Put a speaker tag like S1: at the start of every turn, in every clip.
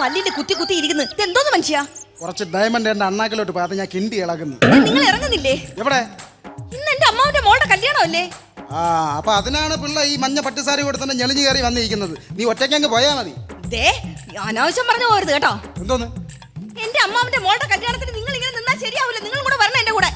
S1: പല്ലിന്റെ കുത്തി കുത്തി ഇരിക്കുന്നു. എന്തോന്ന് മനുഷ്യ?
S2: കുറച്ച് ഡയമണ്ട് എന്റെ അണ്ണാക്കിലോട്ട് പോകാതെ ഞാൻ കിണ്ടി ഇളകുന്നു.
S1: നിങ്ങൾ ഇറങ്ങുന്നില്ലേ?
S2: എവിടെ?
S1: ഇന്ന് എന്റെ അമ്മാവിന്റെ മോളുടെ കല്യാണമല്ലേ?
S2: ആ അപ്പൊ അതിനാണ് പിള്ള ഈ മഞ്ഞ പട്ടുസാരി കൊടുത്തന്നെ ഞെളിഞ്ഞു കയറി വന്നിരിക്കുന്നത്. നീ ഒറ്റയ്ക്കങ്ങ് പോയാ മതി.
S1: ദേ അനാവശ്യം പറഞ്ഞു പോകരുത് കേട്ടോ.
S2: എന്തോന്ന്?
S1: എന്റെ അമ്മാവിന്റെ മോളുടെ കല്യാണത്തിന് നിങ്ങൾ ഇങ്ങനെ നിന്നാ ശരിയാവില്ല. നിങ്ങളും കൂടെ വരണം എന്റെ കൂടെ.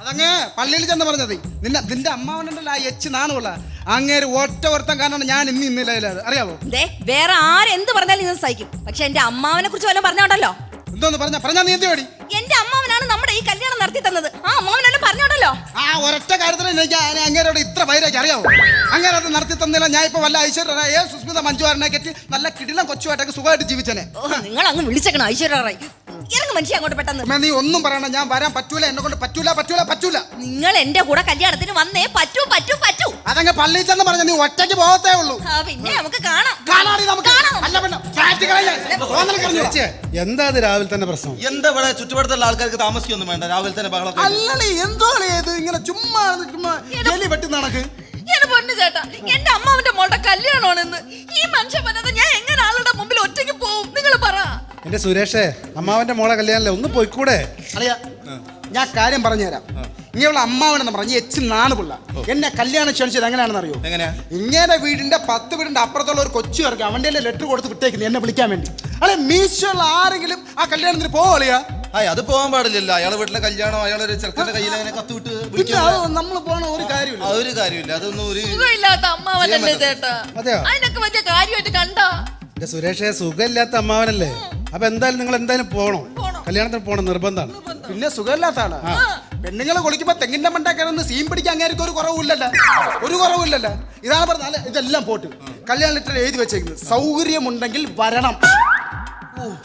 S2: അതങ്ങ് പള്ളിയിൽ ചെന്ന് പറഞ്ഞത്. നിന്നെ നിന്റെ അമ്മാവനുണ്ടല്ലോ ആ എച്ച് നാണുള്ള. അങ്ങേര് ഒറ്റ വർത്തം കാരണം ഞാൻ ഇന്ന് ഇന്നില്ല അറിയാവോ?
S1: ദേ വേറെ ആരെന്ത് പറഞ്ഞാലും നിങ്ങൾ സഹിക്കും. പക്ഷെ എന്റെ അമ്മാവനെ കുറിച്ച് വല്ലതും പറഞ്ഞോണ്ടല്ലോ?
S2: എന്തോന്ന് പറഞ്ഞ? പറഞ്ഞാ നീ എന്ത് പേടി
S1: എന്റെ അമ്മാവനാണ് നമ്മുടെ ഈ കല്യാണം നടത്തി തന്നത്. ആ അമ്മാവനെല്ലാം പറഞ്ഞോണ്ടല്ലോ?
S2: ആ ഒരൊറ്റ കാര്യത്തിന് എനിക്ക് ആ- അങ്ങേരോട് ഇത്ര വൈരാഗ്യം അറിയാവോ? അങ്ങനെ അത് നടത്തി തന്നില്ല. ഞാൻ ഇപ്പൊ വല്ല ഐശ്വര്യ ഏ സുസ്മിത മഞ്ജുവാരനെ കെട്ടി നല്ല കിടിലം കൊച്ചുമായിട്ടൊക്കെ സുഖമായിട്ട് ജീവിച്ചനെ.
S1: ഓ നിങ്ങൾ അങ്ങ് വിളിച്ചേക്കണം ഐശ്വര്യ റായ് ഇറങ്ങ് മനുഷ്യ അങ്ങോട്ട് പെട്ടെന്ന്.
S2: അമ്മേ, നീ ഒന്നും പറയണ്ട. ഞാൻ വരാൻ പറ്റൂല. എന്നെ കൊണ്ട് പറ്റൂല പറ്റൂല പറ്റൂല.
S1: നിങ്ങൾ എന്റെ കൂടെ കല്യാണത്തിന് വന്നേ പറ്റൂ പറ്റൂ.
S2: അതങ്ങ് പള്ളി ചെന്ന് പറഞ്ഞ നീ ഒറ്റയ്ക്ക് പോകത്തേ ഉള്ളൂ.
S1: ആ പിന്നെ നമുക്ക് കാണാം.
S2: കാണാടി നമുക്ക്.
S1: കാണാം.
S2: അല്ല പിന്നെ. തോന്നൽ
S3: എന്താ ഇത് രാവിലെ തന്നെ പ്രശ്നം?
S4: എന്താ ഇവിടെ ചുറ്റുപാടത്തുള്ള ആൾക്കാർക്ക് താമസിക്കൊന്നും വേണ്ട. രാവിലെ തന്നെ ബഹളം
S2: അല്ലടി എന്തോ ഇത്? ഇങ്ങനെ ചുമ്മാ ചുമ്മാ എലി വെട്ടി നടക്ക്
S1: എന്റെ പൊന്നു ചേട്ടാ എന്റെ അമ്മാവന്റെ മോളുടെ കല്യാണമാണെന്ന് ഈ മനുഷ്യൻ പറഞ്ഞത് ഞാൻ എങ്ങനെ ആളുടെ മുമ്പിൽ ഒറ്റയ്ക്ക് പോവും? നിങ്ങൾ പറ.
S3: എന്റെ സുരേഷേ അമ്മാവന്റെ മോളെ കല്യാണല്ലേ? ഒന്ന് പോയിക്കൂടെ?
S2: അറിയാ. ഞാൻ കാര്യം പറഞ്ഞുതരാം. ഇങ്ങനെയുള്ള അമ്മാവനെന്ന് പറഞ്ഞു എച്ച് നാണ് പിള്ള. എന്നെ കല്യാണം ക്ഷണിച്ചത് എങ്ങനെയാണെന്ന് അറിയോ?
S4: എങ്ങനെയാ?
S2: ഇങ്ങനെ വീടിന്റെ പത്ത് വീടിന്റെ അപ്പുറത്തുള്ള ഒരു കൊച്ചു ഇറക്കി അവന്റെ ലെറ്റർ കൊടുത്ത് വിട്ടേക്കുന്നു എന്നെ വിളിക്കാൻ വേണ്ടി. അല്ലെ മീശുള്ള ആരെങ്കിലും ആ കല്യാണത്തിന് പോവളിയാ
S4: ആ അത് പോകാൻ പാടില്ലല്ലോ. അയാളെ വീട്ടിലെ കല്യാണം അയാളൊരു ചെറുക്കന്റെ കയ്യിൽ അങ്ങനെ കത്ത് വിട്ട്
S2: നമ്മൾ പോണ ഒരു കാര്യമില്ല.
S4: അതൊരു കാര്യമില്ല. അതൊന്നും ഒരു
S1: സുഖമില്ലാത്ത അമ്മാവനല്ലേ ചേട്ടാ? അതിനൊക്കെ വലിയ കാര്യമായിട്ട് കണ്ടാ?
S3: എന്റെ സുരേഷേ സുഖമില്ലാത്ത അമ്മാവനല്ലേ? അപ്പൊ എന്തായാലും നിങ്ങൾ എന്തായാലും പോകണം. കല്യാണത്തിന് പോകണം നിർബന്ധമാണ്.
S2: പിന്നെ സുഖമില്ലാത്ത ആളാ. പെണ്ണുങ്ങൾ കുളിക്കുമ്പോ തെങ്ങിന്റെ മണ്ട കിടന്ന് സീൻ പിടിക്കാൻ അങ്ങേർക്ക് ഒരു കുറവില്ലല്ലോ ഒരു കുറവില്ലല്ലോ ഇതാണ് പറഞ്ഞാൽ ഇതെല്ലാം പോട്ട്. കല്യാണ ലെറ്റർ എഴുതി വെച്ചേക്കുന്നത്. സൗകര്യമുണ്ടെങ്കിൽ വരണം.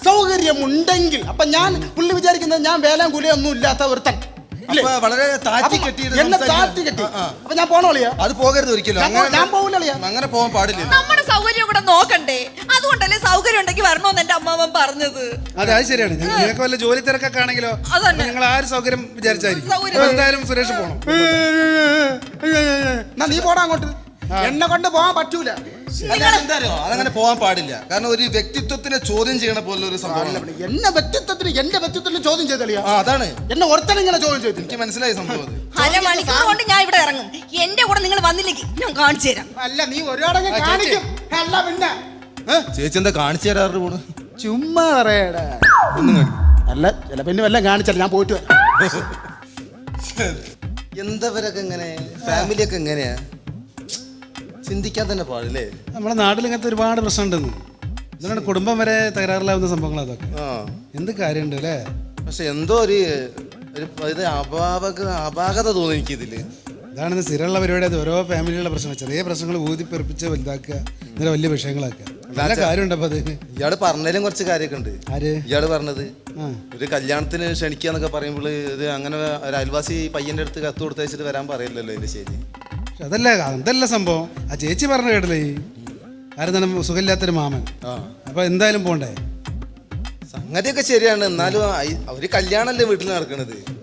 S2: സൗകര്യമുണ്ടെങ്കിൽ. അപ്പൊ ഞാൻ പുള്ളി വിചാരിക്കുന്നത് ഞാൻ വേലാം കൂലിയൊന്നും ഇല്ലാത്ത ഒരുത്തൻ.
S4: വളരെ താഴ്ത്തി കെട്ടി
S2: എന്നെ
S4: സംസാരിക്കണം.
S2: കെട്ടി. അപ്പൊ ഞാൻ പോണോളിയാ
S4: അത് പോകരുത് ഒരിക്കലും
S2: ഞാൻ പോ-
S4: അങ്ങനെ അങ്ങനെ പോകാൻ പാടില്ല
S1: നമ്മുടെ സൗകര്യം കൂടെ നോക്കണ്ടേ അതുകൊണ്ടല്ലേ സൗകര്യം ഉണ്ടെങ്കിൽ വരണോന്ന് എന്റെ അമ്മാവൻ പറഞ്ഞത്
S3: അതെ അത് ശരിയാണ് നിങ്ങൾക്ക് വല്ല ജോലി തിരക്കൊക്കെ ആണെങ്കിലോ നിങ്ങൾ ആ ആര് സൗകര്യം വിചാരിച്ചായിരിക്കും എന്തായാലും സുരേഷ്
S2: പോണം നീ പോടാ അങ്ങോട്ട് എന്നെ കൊണ്ട് പോകാൻ പറ്റൂല
S4: അല്ല, അതങ്ങനെ പോകാൻ പാടില്ല. കാരണം ഒരു വ്യക്തിത്വത്തിനെ ചോദ്യം ചെയ്യണ പോലെ ഒരു സംഭവം
S2: എന്നെ വ്യക്തിത്വത്തിന് എന്റെ വ്യക്തിത്വത്തിന് ചോദ്യം ചെയ്തളിയാ?
S4: ആ അതാണ്.
S2: എന്നെ ഒരുത്തനെ ഇങ്ങനെ ചോദ്യം ചെയ്തു
S4: എനിക്ക് മനസ്സിലായി സംഭവം അത്.
S1: അരമണിക്കൂർ കൊണ്ട് ഞാൻ ഇവിടെ ഇറങ്ങും. എന്റെ കൂടെ നിങ്ങൾ വന്നില്ലെങ്കിൽ ഞാൻ കാണിച്ചു തരാം.
S2: അല്ല നീ ഒരാളെ കാണിക്കും. അല്ല പിന്നെ?
S4: ചേച്ചി എന്താ കാണിച്ചു തരാറ് പോണ്?
S2: ചുമ്മാ പറയടാ. അല്ല ചില പിന്നെ വല്ല കാണിച്ചല്ല ഞാൻ പോയിട്ട് വരാം.
S4: എന്തവരൊക്കെ എങ്ങനെ ഫാമിലിയൊക്കെ എങ്ങനെയാ? ചിന്തിക്കാൻ തന്നെ പാടില്ലേ?
S3: നമ്മുടെ നാട്ടിൽ ഇങ്ങനത്തെ ഒരുപാട് പ്രശ്നമുണ്ടെന്ന്. ഇതിനോട് കുടുംബം വരെ തകരാറിലാവുന്ന സംഭവങ്ങൾ അതൊക്കെ.
S4: ആ.
S3: എന്ത് കാര്യമുണ്ട് അല്ലേ?
S4: പക്ഷെ എന്തോ ഒരു ഒരു ഇത് അപാകത അപാകത തോന്നി എനിക്കിതിൽ.
S3: ഇതാണ് സ്ഥിരമുള്ള പരിപാടി. അത് ഓരോ ഫാമിലിയുള്ള പ്രശ്നം ചെറിയ പ്രശ്നങ്ങൾ ഊതിപ്പെറുപ്പിച്ച് വലുതാക്കുക. ഇങ്ങനെ വലിയ വിഷയങ്ങളാക്കുക. നല്ല കാര്യമുണ്ട് അത്.
S4: ഇയാൾ പറഞ്ഞതിലും കുറച്ച് കാര്യമൊക്കെ ഉണ്ട്.
S3: ആര്?
S4: ഇയാൾ പറഞ്ഞത്.
S3: ആ.
S4: ഒരു കല്യാണത്തിന് ക്ഷണിക്കുക എന്നൊക്കെ പറയുമ്പോൾ ഇത് അങ്ങനെ ഒരു അയൽവാസി പയ്യന്റെ അടുത്ത് കത്ത് കൊടുത്തയച്ചിട്ട് വരാൻ പറയില്ലല്ലോ ഇതിന്റെ ശരി.
S3: പക്ഷെ അതല്ല അതല്ല സംഭവം. ആ ചേച്ചി പറഞ്ഞു കേട്ടില്ലേ? ഈ ആരെന്താണ് സുഖമില്ലാത്തൊരു മാമൻ. അപ്പൊ എന്തായാലും പോണ്ടേ?
S4: സംഗതിയൊക്കെ ശരിയാണ്. എന്നാലും അയ്- അവർ കല്യാണല്ലേ വീട്ടിൽ നടക്കണത്.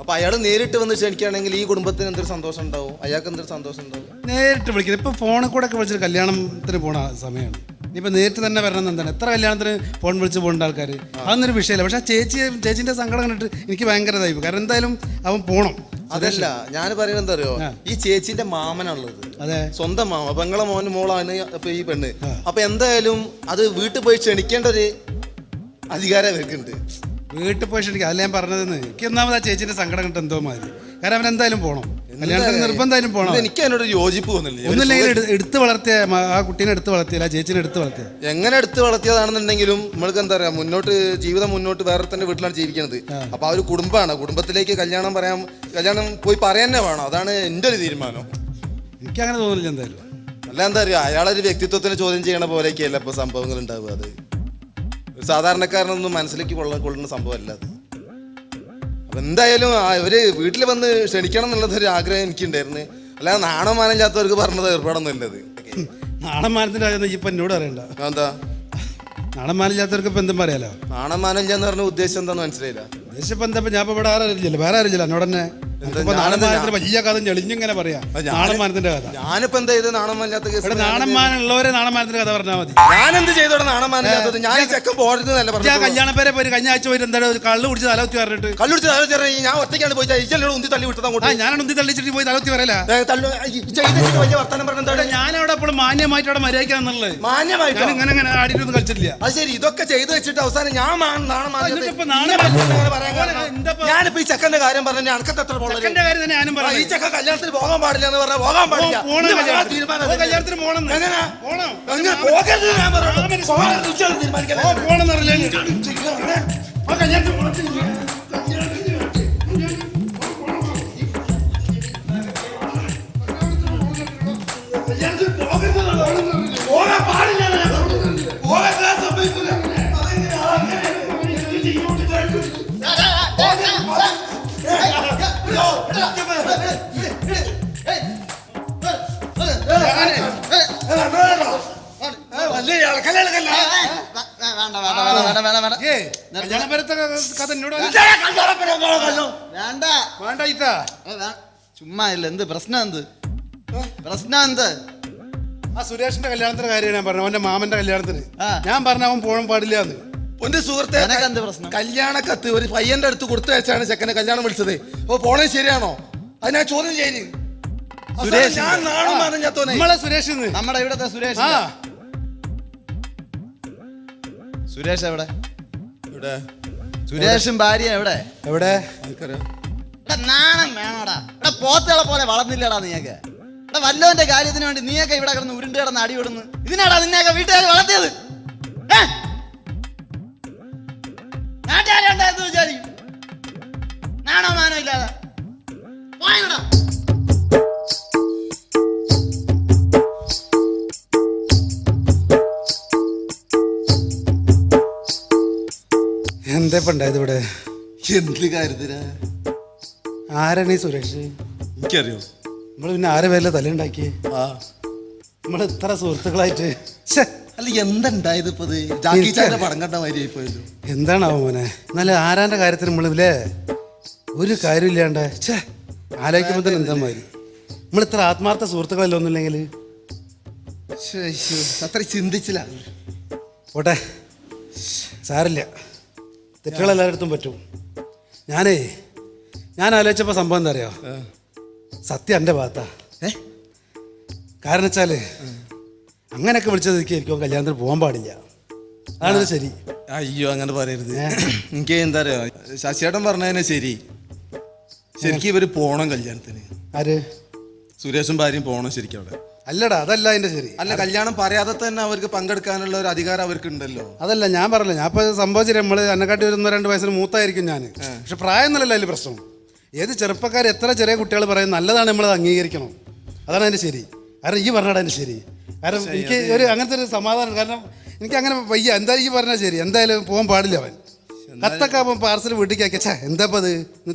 S4: അപ്പൊ അയാൾ നേരിട്ട് വന്ന് ക്ഷണിക്കുകയാണെങ്കിൽ ഈ കുടുംബത്തിന് എന്തൊരു സന്തോഷം ഉണ്ടാവും? അയാൾക്ക് എന്തൊരു സന്തോഷം ഉണ്ടാവും?
S3: നേരിട്ട് വിളിക്കുന്നത്. ഇപ്പൊ ഫോണിൽ കൂടെ ഒക്കെ വിളിച്ചിട്ട് കല്യാണത്തിന് പോണ സമയമാണ് ഇനിയിപ്പോ നേരിട്ട് തന്നെ വരണം എന്ന് എന്താണ്? എത്ര കല്യാണത്തിന് ഫോൺ വിളിച്ച് പോകേണ്ട ആൾക്കാർ അതൊന്നൊരു വിഷയമല്ല പക്ഷെ ആ ചേച്ചി ചേച്ചിന്റെ സങ്കടം കണ്ടിട്ട് എനിക്ക് ഭയങ്കര ഇതായി കാരണം എന്തായാലും അവൻ പോണം.
S4: അതല്ല ഞാൻ പറയുന്നത് എന്താ അറിയോ. ഈ ചേച്ചിന്റെ മാമനുള്ളത്
S3: അതെ.
S4: സ്വന്തം മാമ പെങ്ങളെ മോന് മോളാണ് അപ്പൊ ഈ പെണ്ണ്. അപ്പൊ എന്തായാലും അത് വീട്ടിൽ പോയി ക്ഷണിക്കേണ്ട ഒരു അധികാരം ഇവർക്കുണ്ട്.
S3: വീട്ടിൽ പോയി ക്ഷണിക്കുക അല്ല ഞാൻ പറഞ്ഞതെന്ന്. എനിക്ക് ഒന്നാമത് ആ ചേച്ചിന്റെ സങ്കടം കിട്ടും എന്തോ മാതിരി. കാരണം അവൻ എന്തായാലും പോണം. കല്യാണത്തിന് നിർബന്ധം പോണം.
S4: ഇത് എനിക്ക് അതിനോട് യോജിപ്പ് തോന്നില്ല.
S3: ഒന്നുമില്ലെങ്കിൽ എടു- എടുത്ത് വളർത്തിയ മ- ആ കുട്ടീനെ എടുത്ത് വളർത്തിയില്ല ആ ചേച്ചിനെ എടുത്ത് വളർത്തിയ.
S4: എങ്ങനെ എടുത്ത് വളർത്തിയതാണെന്നുണ്ടെങ്കിലും നമ്മൾക്ക് എന്താ പറയാ മുന്നോട്ട് ജീവിതം മുന്നോട്ട് വേറെ തന്നെ വീട്ടിലാണ് ജീവിക്കുന്നത്. അപ്പൊ ആ ഒരു കുടുംബമാണ്. കുടുംബത്തിലേക്ക് കല്യാണം പറയാൻ കല്യാണം പോയി പറയാൻ തന്നെ വേണം. അതാണ് എന്റെ ഒരു തീരുമാനം.
S3: എനിക്ക് അങ്ങനെ തോന്നില്ല എന്തായാലും.
S4: അല്ല എന്താ അറിയോ? അയാളൊരു വ്യക്തിത്വത്തിന് ചോദ്യം ചെയ്യണ പോലെയൊക്കെയല്ല ഇപ്പൊ സംഭവങ്ങൾ ഉണ്ടാവുക. അത് ഒരു സാധാരണക്കാരനൊന്നും മനസ്സിലേക്ക് കൊള്ള കൊള്ളുന്ന സംഭവമല്ല അത്. എന്തായാലും അവർ വീട്ടിൽ വന്ന് ക്ഷണിക്കണം എന്നുള്ളത് ഒരു ആഗ്രഹം എനിക്കുണ്ടായിരുന്നു. അല്ലാതെ നാണം മാനില്ലാത്തവർക്ക് പറഞ്ഞത് ഏർപ്പാടൊന്നും ഇല്ലത്
S3: നാടൻ മാനത്തിന്റെ കാര്യം ഇപ്പൊ എന്നോട് അറിയണ്ട.
S4: എന്താ
S3: നാണം മാനില്ലാത്തവർക്ക് ഇപ്പൊ എന്തും പറയാലോ?
S4: നാണം മാനില്ല എന്ന് പറഞ്ഞ ഉദ്ദേശം എന്താണെന്ന് മനസ്സിലായില്ല.
S3: ഉദ്ദേശം ഇപ്പം എന്താ ഇപ്പൊ ഞാൻ ഇപ്പൊ ഇവിടെ ആരും അറിയില്ല വേറെ അറിയില്ല എന്നോട് തന്നെ. ഇപ്പൊ നാണന്മാനത്തിന്റെ വലിയ കഥ ഞെളിഞ്ഞിങ്ങനെ പറയാ. നാണന്മാനത്തിന്റെ കഥ.
S4: ഞാനിപ്പോ എന്താ ചെയ്ത് നാണന്മാനില്ലാത്ത കേസ്
S3: ഇവിടെ നാണന്മാനുള്ളവരെ നാണന്മാനത്തിന്റെ കഥ പറഞ്ഞാൽ മതി.
S4: ഞാൻ എന്ത് ചെയ്തോടെ നാണന്മാനില്ലാത്തത് ഞാൻ ഈ ചെക്കൻ പോരുന്നല്ല
S3: ഞാൻ
S4: പറഞ്ഞു
S3: കല്യാണ പേരെ പോയി കഴിഞ്ഞ ആഴ്ച പോയിട്ട് എന്തായാലും ഒരു കള്ളു കുടിച്ച് തലകുത്തി പറഞ്ഞിട്ട്.
S4: കല്ലുടിച്ച് പറഞ്ഞു ഞാൻ ഒറ്റയ്ക്കാണ് പോയി ഇച്ചല്ലോ ഉന്തി തള്ളി വിട്ടത് അങ്ങോട്ട്.
S3: ഞാനാണ് ഉന്തി തള്ളിച്ചിട്ട് പോയി തലകുത്തി പറയല.
S4: വലിയ വർത്താനം പറഞ്ഞ എന്താണ്?
S3: ഞാൻ അവിടെ അപ്പോൾ മാന്യമായിട്ട് അവിടെ മര്യാദക്കാന്നുള്ളത്
S4: മാന്യമായിട്ട്?
S3: ഇങ്ങനെ ഇങ്ങനെ ആടിയിട്ടൊന്നും കളിച്ചിട്ടില്ല.
S4: അത് ശരി ഇതൊക്കെ ചെയ്തു വെച്ചിട്ട് അവസാനം ഞാൻ നാണം
S3: എന്താ
S4: ഞാനിപ്പോ ഈ ചെക്കന്റെ കാര്യം പറഞ്ഞു അനക്കത്തെ എത്ര
S3: ചെക്കന്റെ കാര്യം തന്നെ ഞാനും
S4: ഈ
S3: പറഞ്ഞു
S4: കല്യാണത്തിന് പോകാൻ പാടില്ല എന്ന് പറഞ്ഞാൽ പോകാൻ പാടില്ല
S3: പോണം കല്യാണത്തിന്. കല്യാണത്തിന് പോണം.
S4: എങ്ങനെ?
S3: പോണം.
S4: പോകരുത് ഞാൻ പറഞ്ഞു.
S3: ഓ, പോണെന്ന് അറിയില്ല
S4: ആ കല്യാണത്തിന് പോകണം.
S3: ഇട്ടാ
S5: വേണ്ട വേ- ചുമ്മാ ഇല്ല എന്ത് പ്രശ്നം എന്ത്? പ്രശ്നം എന്ത്?
S3: ആ സുരേഷിന്റെ കല്യാണത്തിന്റെ കാര്യം ഞാൻ പറഞ്ഞു അവന്റെ മാമന്റെ കല്യാണത്തിന്. ഞാൻ പറഞ്ഞ അവൻ പോകാൻ പാടില്ല എന്ന്.
S4: പൊന്റെ സുഹൃത്തെ? കല്യാണ കത്ത് ഒരു പയ്യന്റെ അടുത്ത് കൊടുത്തു വെച്ചാണ് ചെക്കനെ കല്യാണം വിളിച്ചത്. അപ്പൊ പോണേ ശരിയാണോ? അത് ഞാൻ ചോദ്യം ചെയ്ത്
S3: സുരേഷ്
S4: ഞാൻ നാണു പറഞ്ഞോനെ
S3: നമ്മളെ സുരേഷ്.
S5: നമ്മുടെ ഇവിടത്തെ സുരേഷ്
S3: ആ.
S5: സുരേഷ് എവിടെ?
S4: എവിടെ?
S5: സുരേഷും ഭാര്യ എവിടെ?
S3: എവിടെ?
S5: എടാ നാണം വേണോടാ. എടാ പോത്തുകളെ പോലെ വളർന്നില്ലടാ നീയൊക്കെ. എടാ വല്ലവന്റെ കാര്യത്തിന് വേണ്ടി നീയൊക്കെ ഇവിടെ കിടന്ന് ഉരുണ്ട് കിടന്ന് അടി വിടുന്നു ഇതിനാടാ നിന്നെയൊക്കെ വീട്ടുകാർ വളർത്തിയത്? ഏ? നാട്ടുകാരുണ്ടായിരുന്നു വിചാരിക്കും. നാണോ മാനോ ഇല്ലാതെ?
S3: എന്താ ഇപ്പൊ ഉണ്ടായത് ഇവിടെ?
S4: എന്ത് കാര്യത്തിനാ?
S3: ആരാണ് ഈ സുരേഷ്?
S4: എനിക്കറിയോ?
S3: നമ്മൾ പിന്നെ ആരെ പേരിലെ തല്ലുണ്ടാക്കി
S4: ആ.
S3: നമ്മൾ ഇത്ര സുഹൃത്തുക്കളായിട്ട്? ശ്ശെ,
S4: അല്ല എന്തുണ്ടായത് ഇപ്പൊ ഇത്? ജാക്കി ചാന്റെ പടം കണ്ട മാതിരി പോയല്ലോ
S3: എന്താണാവോ മോനെ? എന്നാലും ആരാന്റെ കാര്യത്തിന് നമ്മളില്ലേ ഒരു കാര്യമില്ലാണ്ട് ഛേ ആലോചിക്കുമ്പോൾ തന്നെ എന്താ മാതിരി? നമ്മൾ ഇത്ര ആത്മാർത്ഥ സുഹൃത്തുക്കളല്ല ഒന്നുമില്ലെങ്കിൽ
S4: അത്ര ചിന്തിച്ചില്ല.
S3: പോട്ടെ. സാരില്ല. തെറ്റുകൾ എല്ലായിടത്തും പറ്റും. ഞാനേ ഞാൻ ആലോചിച്ചപ്പോൾ സംഭവം എന്താ അറിയോ സത്യം എന്റെ ഭാഗത്താ.
S4: ഏ?
S3: കാരണം വെച്ചാൽ അങ്ങനെയൊക്കെ വിളിച്ചത് എനിക്ക് കല്യാണത്തിന് പോകാൻ പാടില്ല. അതാണ് ശരി.
S4: അയ്യോ അങ്ങനെ പറയരുത്. എനിക്ക് എന്താ അറിയോ ശശിയേട്ടൻ പറഞ്ഞതിനെ ശരി. ശരിക്കും ഇവർ പോണം കല്യാണത്തിന്.
S3: ആര്?
S4: സുരേഷും ഭാര്യയും പോണം ശരിക്കും അവിടെ
S3: അല്ലടാ അതല്ല അതിന്റെ ശരി.
S4: അല്ല കല്യാണം പറയാതെ തന്നെ അവർക്ക് പങ്കെടുക്കാനുള്ള ഒരു അധികാരം അവർക്ക് ഉണ്ടല്ലോ
S3: അതല്ല ഞാൻ പറഞ്ഞില്ല ഞാൻ ഇപ്പൊ സംഭവിച്ചില്ല നമ്മൾ എന്നെക്കാട്ടി ഒരു ഒന്നോ രണ്ട് വയസ്സിന് മൂത്തായിരിക്കും ഞാൻ പക്ഷെ പ്രായം എന്നല്ലല്ലോ അതിൽ പ്രശ്നം. ഏത് ചെറുപ്പക്കാർ എത്ര ചെറിയ കുട്ടികൾ പറയും നല്ലതാണ് നമ്മളത് അംഗീകരിക്കണം. അതാണ് അതിന്റെ ശരി. കാരണം ഈ പറഞ്ഞാടാ അതിന്റെ ശരി. കാരണം എനിക്ക് ഒരു അങ്ങനത്തെ ഒരു സമാധാനം കാരണം എനിക്ക് അങ്ങനെ വയ്യ. എന്താ ഈ പറഞ്ഞാൽ ശരി? എന്തായാലും പോകാൻ പാടില്ല അവൻ. കത്തൊക്കെ പാർസൽ വീട്ടിലേക്ക് അയച്ചാ എന്താ അത്?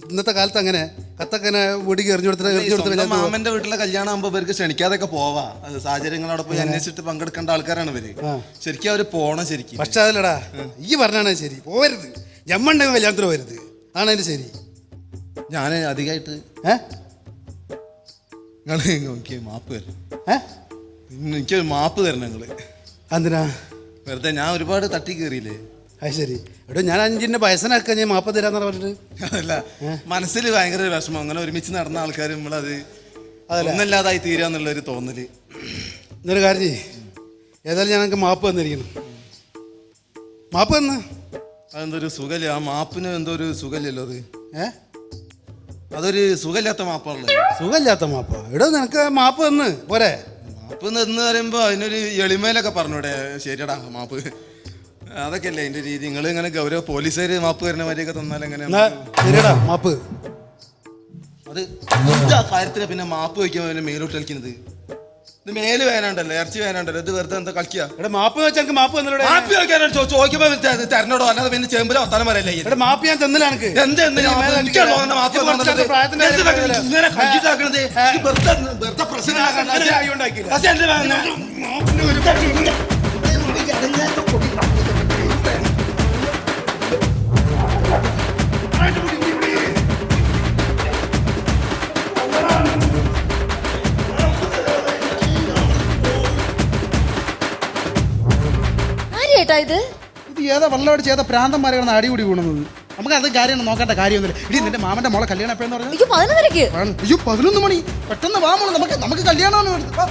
S3: ഇന്നത്തെ കാലത്ത് അങ്ങനെ. കത്തൊക്കെ വീട്ടിലേക്ക് എറിഞ്ഞു കൊടുത്തിട്ട് എറിഞ്ഞു കൊടുത്തിട്ട്
S4: സ്വന്തം മാമന്റെ വീട്ടിലെ കല്യാണം ആകുമ്പോ ഇവർക്ക് ക്ഷണിക്കാതൊക്കെ പോവാ. അത് സാഹചര്യങ്ങളവിടെ പോയി അന്വേഷിച്ചിട്ട് പങ്കെടുക്കേണ്ട ആൾക്കാരാണ് ഇവർ. ശരിക്കും അവർ പോണം ശരിക്കും.
S3: പക്ഷെ അതല്ലടാ ഈ പറഞ്ഞാണ് ശരി. പോവരുത്. ഞമ്മണ്ട കല്യാണത്തിന് പോരുത് അതിന്റെ ശരി.
S4: ഞാൻ അധികമായിട്ട്
S3: ഏ?
S4: നിങ്ങൾ മാപ്പ് തരണം
S3: ഏ?
S4: എനിക്ക് മാപ്പ് തരണം നിങ്ങൾ
S3: എന്തിനാ
S4: വെറുതെ ഞാൻ ഒരുപാട് തട്ടി കയറിയില്ലേ
S3: അത് ശരി. എടോ ഞാൻ അഞ്ചിന്റെ വയസ്സിനൊക്കെ ഞാൻ മാപ്പ് തരാന്ന് പറഞ്ഞിട്ട്.
S4: അതല്ല മനസ്സിൽ ഭയങ്കര ഒരു വിഷമം. അങ്ങനെ ഒരുമിച്ച് നടന്ന ആൾക്കാർ നമ്മളത്
S3: അതല്ല.
S4: ഒന്നല്ലാതായി തീരാന്നുള്ള ഒരു തോന്നൽ.
S3: എന്നൊരു കാര്യം ചെയ്യ്. ഏതായാലും ഞാൻ എനിക്ക് മാപ്പ് തന്നിരിക്കുന്നു. മാപ്പ് തന്ന്.
S4: അതെന്തൊരു സുഖല്ല? ആ മാപ്പിന് എന്തോ ഒരു സുഖല്ലല്ലോ അത്.
S3: ഏ?
S4: അതൊരു സുഖമില്ലാത്ത മാപ്പാണല്ലോ.
S3: സുഖമില്ലാത്ത മാപ്പ്. എടോ നിനക്ക് മാപ്പ് തന്ന്. പോരെ.
S4: മാപ്പ് എന്ന് പറയുമ്പോ അതിനൊരു എളിമയിലൊക്കെ പറഞ്ഞൂടെ. ശരിയടാ മാപ്പ്. അതൊക്കെ എന്റെ രീതി നിങ്ങൾ ഇങ്ങനെ ഗൗരവ പോലീസുകാർ മാപ്പ് തരുന്ന മാതിരിയൊക്കെ തന്നാൽ
S3: എങ്ങനെയാ ശരിയടാ മാപ്പ്
S4: അത് എന്താ കാര്യത്തിന് പിന്നെ മാപ്പ് വയ്ക്കുമ്പോൾ പിന്നെ മേലോട്ട് കളിക്കുന്നത് ഇത് മേൽ വേനാണ്ടല്ലോ ഇറച്ചി വേനാണ്ടല്ലോ ഇത് വെറുതെ എന്താ കളിക്കുക
S3: എടാ മാപ്പ് വെച്ചാൽ എനിക്ക് മാപ്പ്
S4: മാപ്പ് ചോദിക്കാനോ ചോദിക്കുമ്പോ തരണോടോ അല്ലാതെ പിന്നെ ചേമ്പിലോ വർത്താനം പറയല്ലേ.
S3: എടാ മാപ്പ് ഞാൻ തന്നില്ല എനിക്ക്
S4: എന്ത് എന്ത് ഞാൻ
S3: മേലെ.
S4: മാപ്പ്
S3: ഇത് കുറച്ച്
S4: തന്നത്?
S3: പ്രായത്തിന്റെ
S4: എന്ത്
S3: കാര്യം
S4: ഇതാക്കണത്? ഇങ്ങനെ കഞ്ചിതാക്കണത്? ഇത് വെറുതെ വെറുതെ പ്രശ്നം ഉണ്ടാക്കണ്ട.
S3: ആയി ഉണ്ടാക്കിയില്ല.
S1: ഇത്
S2: ഇത് ഏതാ വെള്ളമടിച്ച് ഏതാ പ്രാന്തന്മാരെ കിടന്ന് അടികൂടി വീണത്? നമുക്ക് അത് കാര്യം നോക്കേണ്ട കാര്യമൊന്നുമില്ല. ഇടി നിന്റെ മാമന്റെ മോളെ കല്യാണം എപ്പോഴെന്ന് പറഞ്ഞു?
S1: പതിനൊന്നരക്ക്
S2: അയ്യോ പതിനൊന്ന് മണി. പെട്ടെന്ന് വാ മോളെ നമുക്ക് നമുക്ക് കല്യാണമാണ്. വാ.